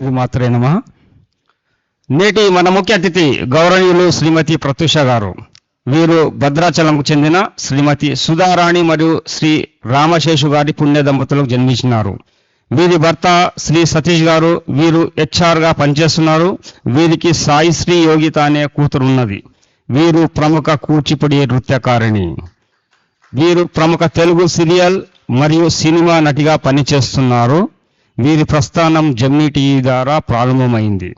శ్రీమాత్రే నమ. నేటి మన ముఖ్య అతిథి గౌరవనీయులు శ్రీమతి ప్రత్యూష గారు. వీరు భద్రాచలంకు చెందిన శ్రీమతి సుధారాణి మరియు శ్రీ రామశేషు గారి పుణ్య దంపతులకు జన్మించినారు. వీరి భర్త శ్రీ సతీష్ గారు వీరు హెచ్ఆర్గా పనిచేస్తున్నారు. వీరికి సాయిశ్రీ యోగిత అనే కూతురు ఉన్నది వీరు ప్రముఖ కూచిపూడి నృత్యకారిణి. వీరు ప్రముఖ తెలుగు సీరియల్ మరియు సినిమా నటిగా పనిచేస్తున్నారు. వీరి ప్రస్థానం జమ్నీ టీవీ ద్వారా ప్రారంభమైంది.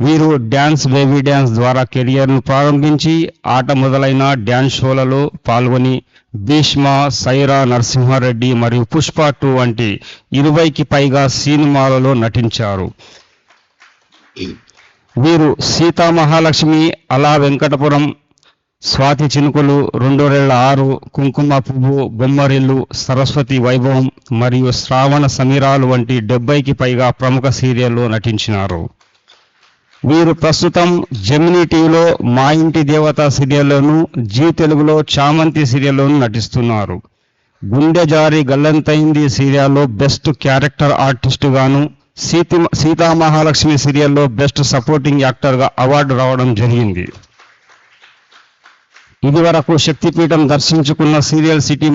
వీరు డ్యాన్స్ బేబీ డ్యాన్స్ ద్వారా కెరియర్ను ప్రారంభించి ఆట మొదలైన డ్యాన్స్ షోలలో పాల్గొని భీష్మ సైరా నరసింహారెడ్డి మరియు పుష్ప టూ వంటి ఇరవైకి పైగా సినిమాలలో నటించారు. వీరు సీతా మహాలక్ష్మి అలా వెంకటపురం స్వాతి చినుకులు రెండు వేల ఆరు కుంకుమ పువ్వు బొమ్మరిల్లు సరస్వతి వైభవం మరియు శ్రావణ సమీరాలు వంటి డెబ్బైకి పైగా ప్రముఖ సీరియల్లో నటించినారు. వీరు ప్రస్తుతం జమినీ టీవీలో మా ఇంటి దేవత సీరియల్లోను జీ తెలుగులో చామంతి సీరియల్లోను నటిస్తున్నారు. గుండె జారి గల్లంతైంది సీరియల్లో బెస్ట్ క్యారెక్టర్ ఆర్టిస్టుగాను సీతి సీతామహాలక్ష్మి సీరియల్లో బెస్ట్ సపోర్టింగ్ యాక్టర్గా అవార్డు రావడం జరిగింది. ఇదివరకు శక్తిపీఠం దర్శించుకున్న సీరియల్ సిటీ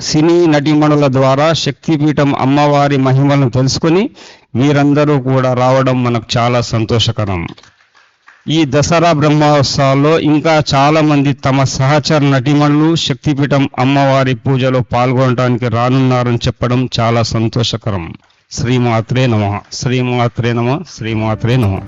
సినీ నటీమణుల ద్వారా శక్తిపీఠం అమ్మవారి మహిమలను తెలుసుకొని వీరందరూ కూడా రావడం మనకు చాలా సంతోషకరం. ఈ దసరా బ్రహ్మోత్సవాల్లో ఇంకా చాలామంది తమ సహచర నటీమణులు శక్తిపీఠం అమ్మవారి పూజలో పాల్గొనడానికి రానున్నారని చెప్పడం చాలా సంతోషకరం. శ్రీమాత్రే నమ. శ్రీమాత్రే నమ. శ్రీమాత్రే నమ.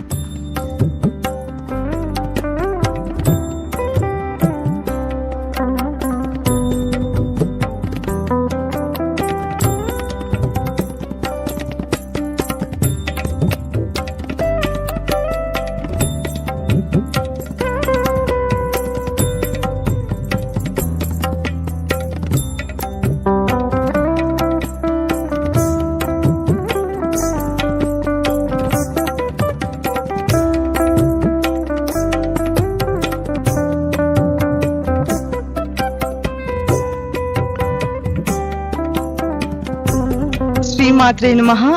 శ్రీమాత్రే మహా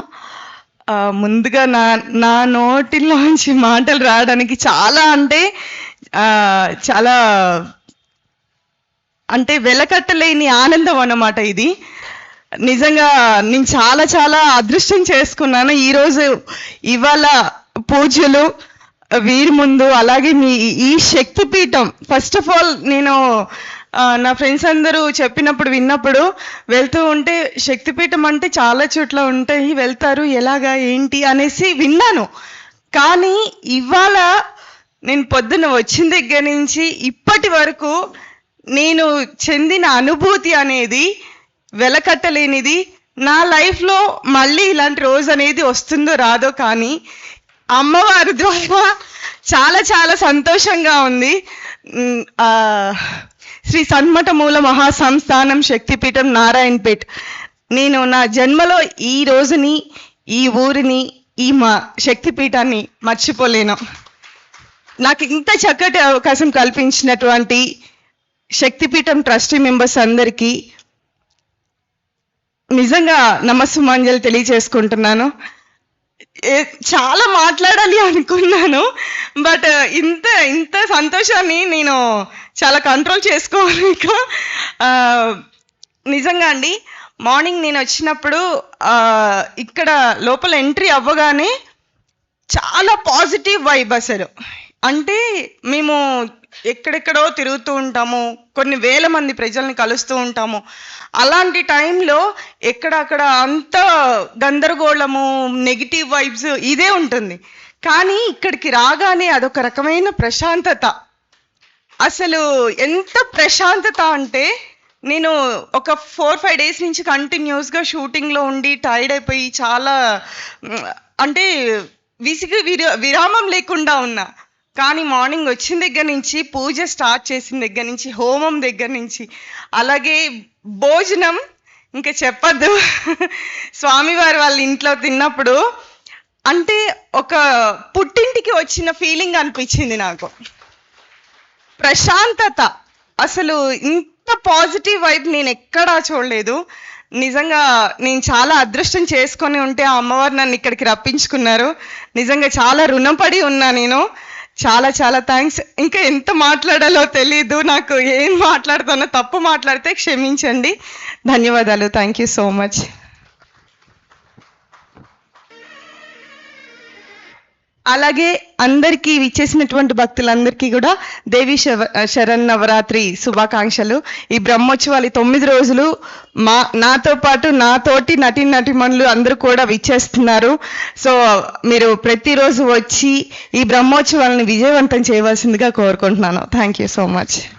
ముందుగా నా నా నోటిలోంచి మాటలు రావడానికి చాలా అంటే చాలా అంటే వెలకట్టలేని ఆనందం అన్నమాట ఇది. నిజంగా నేను చాలా చాలా అదృష్టం చేసుకున్నాను. ఈరోజు ఇవాళ పూజలు వీరి ముందు అలాగే మీ ఈ శక్తిపీఠం. ఫస్ట్ ఆఫ్ ఆల్ నేను నా ఫ్రెండ్స్ అందరూ చెప్పినప్పుడు విన్నప్పుడు వెళ్తూ ఉంటే శక్తిపీఠం అంటే చాలా చోట్ల ఉంటాయి వెళ్తారు ఎలాగా ఏంటి? అనేసి విన్నాను. కానీ ఇవాళ నేను పొద్దున్న వచ్చిన దగ్గర నుంచి ఇప్పటి వరకు నేను చెందిన అనుభూతి అనేది వెలకట్టలేనిది. నా లైఫ్లో మళ్ళీ ఇలాంటి రోజు అనేది వస్తుందో రాదో కానీ అమ్మవారి ద్వారా చాలా చాలా సంతోషంగా ఉంది. శ్రీ సన్మఠమూల మహాసంస్థానం శక్తిపీఠం నారాయణపేట్. నేను నా జన్మలో ఈ రోజుని ఈ ఊరిని ఈ మా శక్తిపీఠాన్ని మర్చిపోలేను. నాకు ఇంత చక్కటి అవకాశం కల్పించినటువంటి శక్తిపీఠం ట్రస్టీ మెంబర్స్ అందరికీ నిజంగా నమస్సుమాంజలు తెలియజేసుకుంటున్నాను. చాలా మాట్లాడాలి అనుకున్నాను బట్ uh, ఇంత ఇంత సంతోషాన్ని నేను చాలా కంట్రోల్ చేసుకోలేక uh, నిజంగా అండి మార్నింగ్ నేను వచ్చినప్పుడు uh, ఇక్కడ లోపల ఎంట్రీ అవ్వగానే చాలా పాజిటివ్ వైబ్ అసలు. అంటే మేము ఎక్కడెక్కడో తిరుగుతూ ఉంటాము కొన్ని వేల మంది ప్రజల్ని కలుస్తూ ఉంటాము. అలాంటి టైంలో ఎక్కడక్కడ అంత గందరగోళము నెగిటివ్ వైబ్స్ ఇదే ఉంటుంది. కానీ ఇక్కడికి రాగానే అదొక రకమైన ప్రశాంతత. అసలు ఎంత ప్రశాంతత అంటే నేను ఒక ఫోర్ ఫైవ్ డేస్ నుంచి కంటిన్యూస్గా షూటింగ్లో ఉండి టైర్డ్ అయిపోయి చాలా అంటే విసిగి విరా విరామం లేకుండా ఉన్నా. కానీ మార్నింగ్ వచ్చిన దగ్గర నుంచి పూజ స్టార్ట్ చేసిన దగ్గర నుంచి హోమం దగ్గర నుంచి అలాగే భోజనం ఇంకా చెప్పద్దు. స్వామివారి వాళ్ళ ఇంట్లో తిన్నప్పుడు అంటే ఒక పుట్టింటికి వచ్చిన ఫీలింగ్ అనిపించింది నాకు. ప్రశాంతత. అసలు ఇంత పాజిటివ్ వైబ్ నేను ఎక్కడా చూడలేదు. నిజంగా నేను చాలా అదృష్టం చేసుకొని ఉంటే ఆ అమ్మవారు నన్ను ఇక్కడికి రప్పించుకున్నారు. నిజంగా చాలా రుణపడి ఉన్నా నేను. చాలా చాలా థ్యాంక్స్ ఇంకా ఎంత మాట్లాడాలో తెలీదు. నాకు ఏం మాట్లాడుతానో తప్పు మాట్లాడితే క్షమించండి. ధన్యవాదాలు. థ్యాంక్ యూ సో మచ్ అలాగే అందరికీ విచ్చేసినటువంటి భక్తులందరికీ కూడా దేవి శవ శరణ్ నవరాత్రి శుభాకాంక్షలు. ఈ బ్రహ్మోత్సవాలు తొమ్మిది రోజులు మా నాతో పాటు నాతోటి నటి నటిమణులు అందరూ కూడా విచ్చేస్తున్నారు. సో మీరు ప్రతిరోజు వచ్చి ఈ బ్రహ్మోత్సవాలను విజయవంతం చేయవలసిందిగా కోరుకుంటున్నాను. Thank you so much